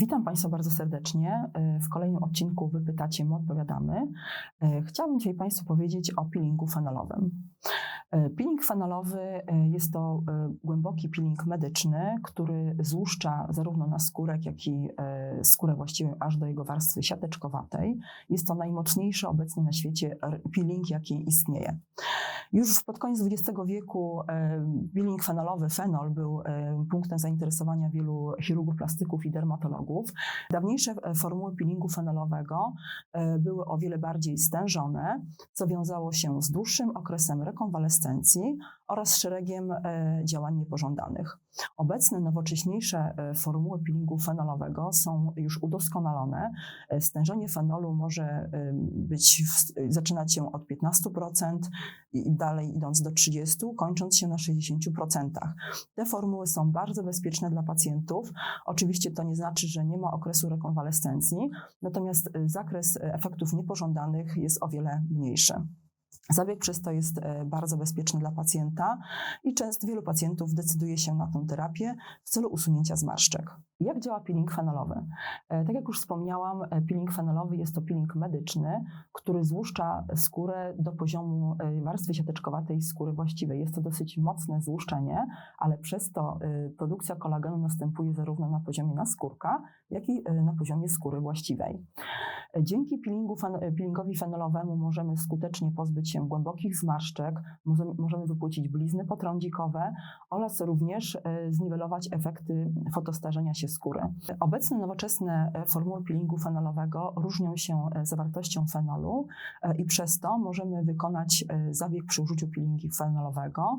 Witam Państwa bardzo serdecznie. W kolejnym odcinku Wy pytacie, my odpowiadamy. Chciałabym dzisiaj Państwu powiedzieć o peelingu fenolowym. Peeling fenolowy jest to głęboki peeling medyczny, który złuszcza zarówno na skórek, jak i skórę właściwą aż do jego warstwy siateczkowatej. Jest to najmocniejszy obecnie na świecie peeling, jaki istnieje. Już pod koniec XX wieku peeling fenolowy, fenol, był punktem zainteresowania wielu chirurgów plastyków i dermatologów. Dawniejsze e, formuły peelingu fenolowego e, były o wiele bardziej stężone, co wiązało się z dłuższym okresem rekonwalescencji oraz szeregiem e, działań niepożądanych. Obecne, nowocześniejsze formuły peelingu fenolowego są już udoskonalone. Stężenie fenolu może być, zaczynać się od 15% i dalej idąc do 30%, kończąc się na 60%. Te formuły są bardzo bezpieczne dla pacjentów. Oczywiście to nie znaczy, że nie ma okresu rekonwalescencji, natomiast zakres efektów niepożądanych jest o wiele mniejszy. Zabieg przez to jest e, bardzo bezpieczny dla pacjenta i często wielu pacjentów decyduje się na tę terapię w celu usunięcia zmarszczek. Jak działa peeling fenolowy? E, tak jak już wspomniałam, e, peeling fenolowy jest to peeling medyczny, który złuszcza skórę do poziomu warstwy siateczkowatej skóry właściwej. Jest to dosyć mocne złuszczenie, ale przez to produkcja kolagenu następuje zarówno na poziomie naskórka, jak i na poziomie skóry właściwej. Dzięki peelingu, peelingowi fenolowemu możemy skutecznie pozbyć się głębokich zmarszczek, możemy wypłucić blizny potrądzikowe oraz również e, zniwelować efekty fotostarzenia się skóry. Obecne nowoczesne e, formuły peelingu fenolowego różnią się e, zawartością fenolu i przez to możemy wykonać zabieg przy użyciu peelingu fenolowego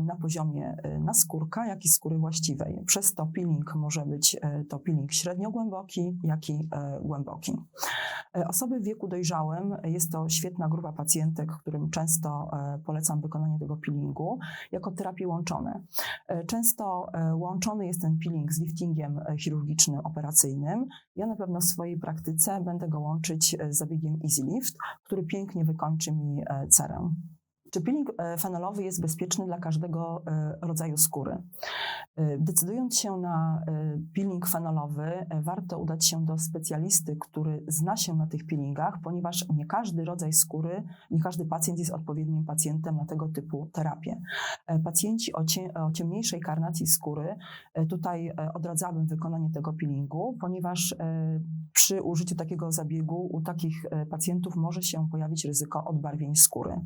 na poziomie naskórka, jak i skóry właściwej. Przez to peeling może być to peeling średnio głęboki, jak i głęboki. E, osoby w wieku dojrzałym jest to świetna grupa pacjentek, którym często e, polecam wykonanie tego peelingu jako terapie łączone. E, często łączony jest ten peeling z liftingiem chirurgicznym, operacyjnym. Ja na pewno w swojej praktyce będę go łączyć z zabiegiem Easy Lift, który pięknie wykończy mi cerę. Czy peeling e, fenolowy jest bezpieczny dla każdego e, rodzaju skóry? E, decydując się na peeling fenolowy, warto udać się do specjalisty, który zna się na tych peelingach, ponieważ nie każdy rodzaj skóry, nie każdy pacjent jest odpowiednim pacjentem na tego typu terapię. Pacjenci o, ciemniejszej karnacji skóry, tutaj odradzałabym wykonanie tego peelingu, ponieważ przy użyciu takiego zabiegu u takich pacjentów może się pojawić ryzyko odbarwień skóry.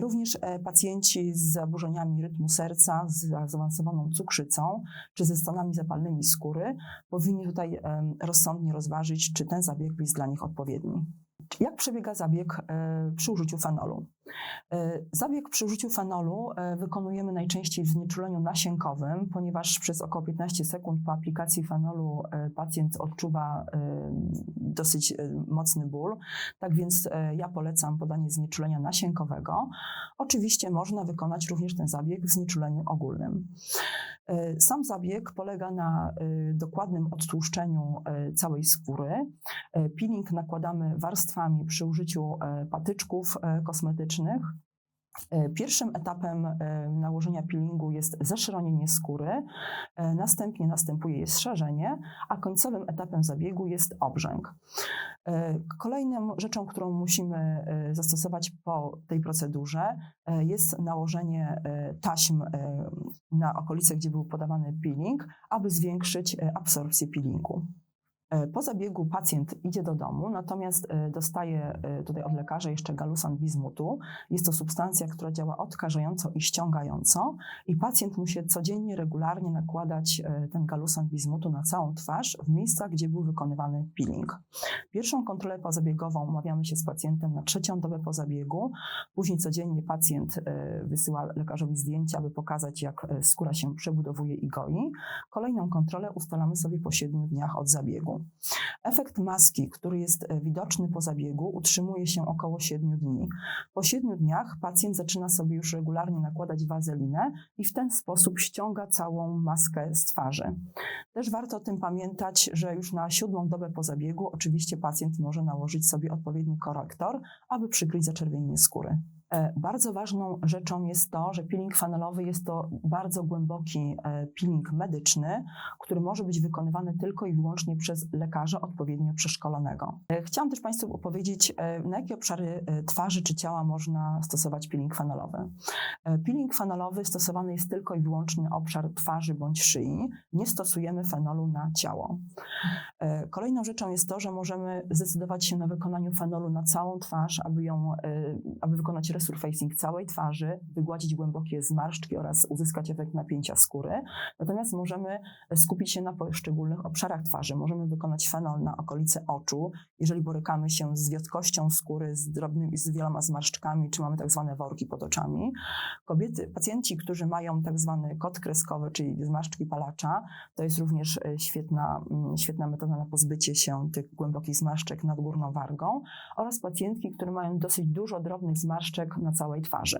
Również e, pacjenci z zaburzeniami rytmu serca, z zaawansowaną cukrzycą czy ze stanami zapalnymi skóry powinni tutaj rozsądnie rozważyć, czy ten zabieg jest dla nich odpowiedni. Jak przebiega zabieg e, przy użyciu fenolu? E, zabieg przy użyciu fenolu e, wykonujemy najczęściej w znieczuleniu nasienkowym, ponieważ przez około 15 sekund po aplikacji fenolu pacjent odczuwa dosyć mocny ból. Tak więc ja polecam podanie znieczulenia nasienkowego. Oczywiście można wykonać również ten zabieg w znieczuleniu ogólnym. E, sam zabieg polega na e, dokładnym odtłuszczeniu e, całej skóry. Peeling nakładamy warstwami przy użyciu patyczków kosmetycznych. Pierwszym etapem nałożenia peelingu jest zeszronienie skóry, następnie następuje szerzenie, a końcowym etapem zabiegu jest obrzęk. E, kolejną rzeczą, którą musimy e, zastosować po tej procedurze, e, jest nałożenie taśm na okolice, gdzie był podawany peeling, aby zwiększyć absorpcję peelingu. E, po zabiegu pacjent idzie do domu, natomiast e, dostaje e, tutaj od lekarza jeszcze galusan bizmutu. Jest to substancja, która działa odkażająco i ściągająco i pacjent musi codziennie, regularnie nakładać ten galusan bizmutu na całą twarz w miejscach, gdzie był wykonywany peeling. Pierwszą kontrolę pozabiegową umawiamy się z pacjentem na trzecią dobę po zabiegu. Później codziennie pacjent wysyła lekarzowi zdjęcia, aby pokazać, jak skóra się przebudowuje i goi. Kolejną kontrolę ustalamy sobie po 7 dniach od zabiegu. Efekt maski, który jest e, widoczny po zabiegu, utrzymuje się około 7 dni. Po 7 dniach pacjent zaczyna sobie już regularnie nakładać wazelinę i w ten sposób ściąga całą maskę z twarzy. Też warto o tym pamiętać, że już na siódmą dobę po zabiegu oczywiście pacjent może nałożyć sobie odpowiedni korektor, aby przykryć zaczerwienienie skóry. E, Bardzo ważną rzeczą jest to, że peeling fanelowy jest to bardzo głęboki e, peeling medyczny, który może być wykonywany tylko i wyłącznie przez lekarza odpowiednio przeszkolonego. E, Chciałam też Państwu opowiedzieć, na jakie obszary twarzy czy ciała można stosować peeling fanelowy. Peeling fanelowy stosowany jest tylko i wyłącznie obszar twarzy bądź szyi. Nie stosujemy fenolu na ciało. Kolejną rzeczą jest to, że możemy zdecydować się na wykonaniu fenolu na całą twarz, aby, ją, aby wykonać resurfacing całej twarzy, wygładzić głębokie zmarszczki oraz uzyskać efekt napięcia skóry. Natomiast możemy skupić się na poszczególnych obszarach twarzy. Możemy wykonać fenol na okolice oczu, jeżeli borykamy się z wiotkością skóry, z drobnymi, z wieloma zmarszczkami, czy mamy tak zwane worki pod oczami. Kobiety, pacjenci, którzy mają tak zwany kod kreskowy, czyli zmarszczki palacza, to jest również e, świetna, mm, świetna metoda na pozbycie się tych głębokich zmarszczek nad górną wargą oraz pacjentki, które mają dosyć dużo drobnych zmarszczek na całej twarzy.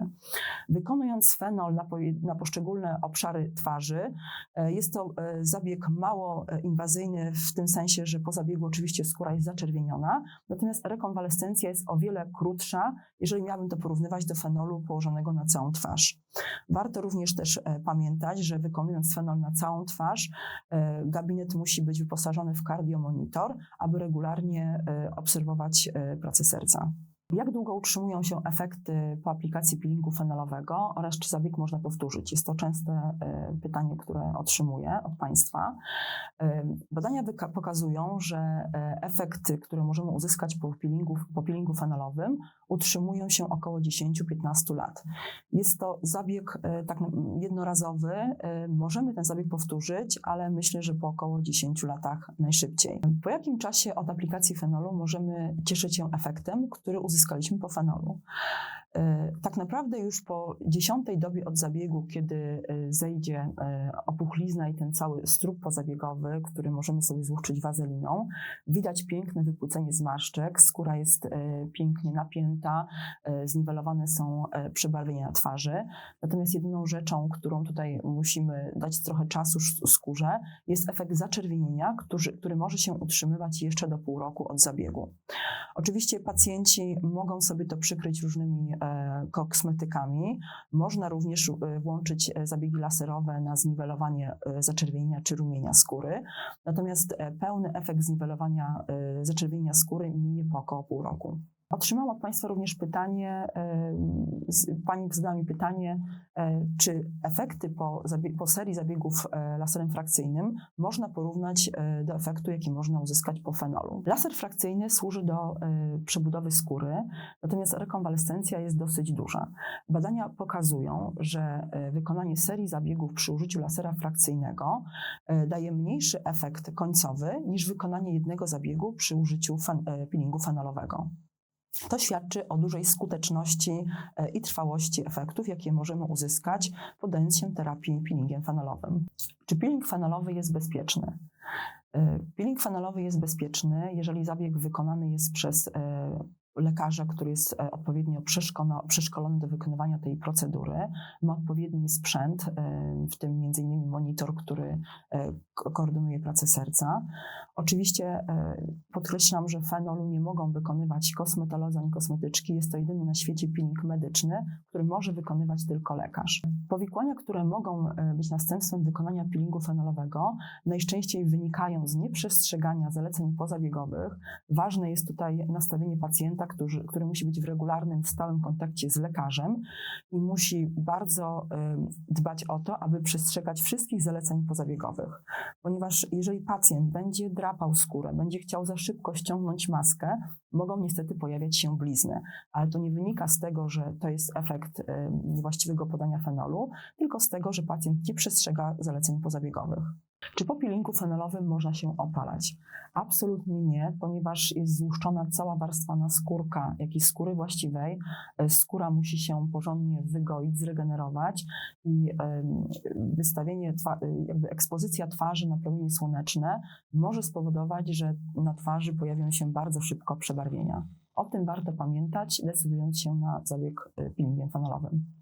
Wykonując fenol na, po, na poszczególne obszary twarzy, e, jest to e, zabieg mało e, inwazyjny w tym sensie, że po zabiegu oczywiście skóra jest zaczerwieniona, natomiast rekonwalescencja jest o wiele krótsza, jeżeli miałabym to porównywać do fenolu położonego na całą twarz. Warto również też pamiętać, że wykonując fenol na całą twarz, gabinet musi być wyposażony w kardiomonitor, aby regularnie obserwować pracę serca. Jak długo utrzymują się efekty po aplikacji peelingu fenolowego oraz czy zabieg można powtórzyć? Jest to częste e, pytanie, które otrzymuję od Państwa. Badania pokazują, że e, efekty, które możemy uzyskać po peelingu, po peelingu fenolowym, utrzymują się około 10-15 lat. Jest to zabieg e, tak jednorazowy. Możemy ten zabieg powtórzyć, ale myślę, że po około 10 latach najszybciej. Po jakim czasie od aplikacji fenolu możemy cieszyć się efektem, który uzyskaliśmy po fenolu? E, Tak naprawdę już po dziesiątej dobie od zabiegu, kiedy e, zejdzie e, opuchlizna i ten cały strób pozabiegowy, który możemy sobie złuszczyć wazeliną, widać piękne wypłucenie zmarszczek, skóra jest pięknie napięta, zniwelowane są przebarwienia na twarzy. Natomiast jedyną rzeczą, którą tutaj musimy dać trochę czasu skórze, jest efekt zaczerwienienia, który, który może się utrzymywać jeszcze do pół roku od zabiegu. Oczywiście pacjenci mogą sobie to przykryć różnymi e, kosmetykami. Można również e, włączyć e, zabiegi laserowe na zniwelowanie zaczerwienienia czy rumienia skóry. Natomiast pełny efekt zniwelowania zaczerwienienia skóry minie po około pół roku. Otrzymałam od Państwa również pytanie, e, Pani zadała mi pytanie, e, czy efekty po, po serii zabiegów e, laserem frakcyjnym można porównać do efektu, jaki można uzyskać po fenolu. Laser frakcyjny służy do przebudowy skóry, natomiast rekonwalescencja jest dosyć duża. Badania pokazują, że wykonanie serii zabiegów przy użyciu lasera frakcyjnego daje mniejszy efekt końcowy niż wykonanie jednego zabiegu przy użyciu fen- peelingu fenolowego. To świadczy o dużej skuteczności e, i trwałości efektów, jakie możemy uzyskać, podając się terapii peelingiem fenolowym. Czy peeling fenolowy jest bezpieczny? E, Peeling fenolowy jest bezpieczny, jeżeli zabieg wykonany jest przez e, lekarza, który jest e, odpowiednio przeszkolony do wykonywania tej procedury, ma odpowiedni sprzęt, e, w tym m.in. monitor, który e, ko- koordynuje pracę serca. Oczywiście podkreślam, że fenolu nie mogą wykonywać kosmetolodzy ani kosmetyczki. Jest to jedyny na świecie peeling medyczny, który może wykonywać tylko lekarz. Powikłania, które mogą być następstwem wykonania peelingu fenolowego, najczęściej wynikają z nieprzestrzegania zaleceń pozabiegowych. Ważne jest tutaj nastawienie pacjenta, który, który musi być w regularnym, stałym kontakcie z lekarzem i musi bardzo dbać o to, aby przestrzegać wszystkich zaleceń pozabiegowych. Ponieważ jeżeli pacjent będzie drapał skórę, będzie chciał za szybko ściągnąć maskę, mogą niestety pojawiać się blizny. Ale to nie wynika z tego, że to jest efekt niewłaściwego podania fenolu, tylko z tego, że pacjent nie przestrzega zaleceń pozabiegowych. Czy po peelingu fenolowym można się opalać? Absolutnie nie, ponieważ jest złuszczona cała warstwa naskórka, jak i skóry właściwej. E, Skóra musi się porządnie wygoić, zregenerować i wystawienie, e, jakby ekspozycja twarzy na promienie słoneczne może spowodować, że na twarzy pojawią się bardzo szybko przebarwienia. O tym warto pamiętać, decydując się na zabieg e, peelingiem fenolowym.